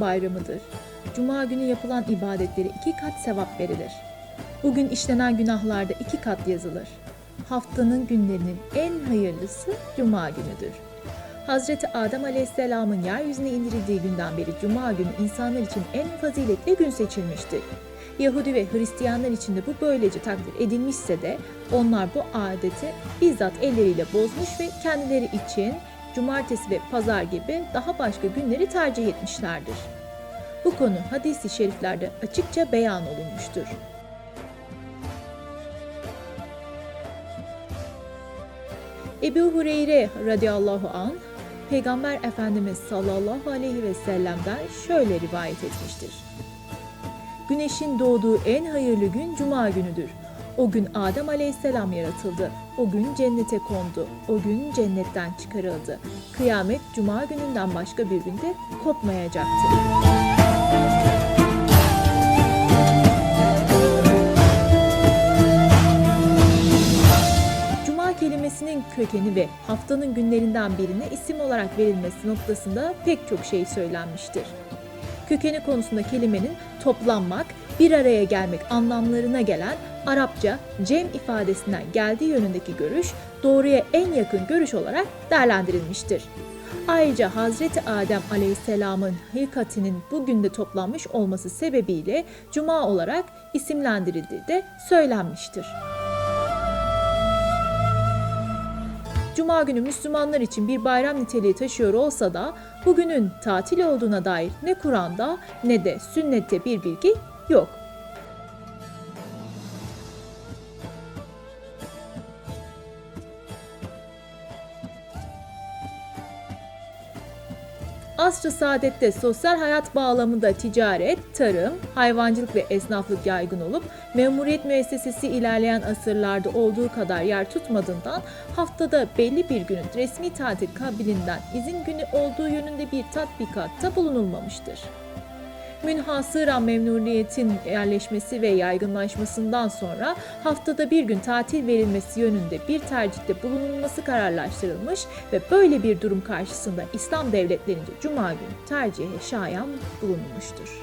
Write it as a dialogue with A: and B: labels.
A: bayramıdır. Cuma günü yapılan ibadetlere iki kat sevap verilir. Bugün işlenen günahlarda iki kat yazılır. Haftanın günlerinin en hayırlısı Cuma günüdür. Hazreti Adem Aleyhisselam'ın yeryüzüne indirildiği günden beri Cuma günü insanlar için en faziletli gün seçilmiştir. Yahudi ve Hristiyanlar için de bu böylece takdir edilmişse de onlar bu adeti bizzat elleriyle bozmuş ve kendileri için cumartesi ve pazar gibi daha başka günleri tercih etmişlerdir. Bu konu hadis-i şeriflerde açıkça beyan olunmuştur. Ebu Hureyre radıyallahu an Peygamber Efendimiz sallallahu aleyhi ve sellem'den şöyle rivayet etmiştir. Güneşin doğduğu en hayırlı gün cuma günüdür. O gün Adem aleyhisselam yaratıldı. O gün cennete kondu. O gün cennetten çıkarıldı. Kıyamet cuma gününden başka bir günde kopmayacaktır. Cuma kelimesinin kökeni ve haftanın günlerinden birine isim olarak verilmesi noktasında pek çok şey söylenmiştir. Kökeni konusunda kelimenin toplanmak, bir araya gelmek anlamlarına gelen Arapça cem ifadesinden geldiği yönündeki görüş doğruya en yakın görüş olarak değerlendirilmiştir. Ayrıca Hazreti Adem Aleyhisselam'ın hilkatinin bugün de toplanmış olması sebebiyle Cuma olarak isimlendirildiği de söylenmiştir. Cuma günü Müslümanlar için bir bayram niteliği taşıyor olsa da bugünün tatil olduğuna dair ne Kur'an'da ne de sünnette bir bilgi yok. Asr-ı Saadet'te sosyal hayat bağlamında ticaret, tarım, hayvancılık ve esnaflık yaygın olup memuriyet müessesesi ilerleyen asırlarda olduğu kadar yer tutmadığından haftada belli bir günün resmi tatil kabilinden izin günü olduğu yönünde bir tatbikatta bulunulmamıştır. Münhasıran memnuniyetin yerleşmesi ve yaygınlaşmasından sonra haftada bir gün tatil verilmesi yönünde bir tercihte bulunulması kararlaştırılmış ve böyle bir durum karşısında İslam devletlerince Cuma günü tercihe şayan bulunmuştur.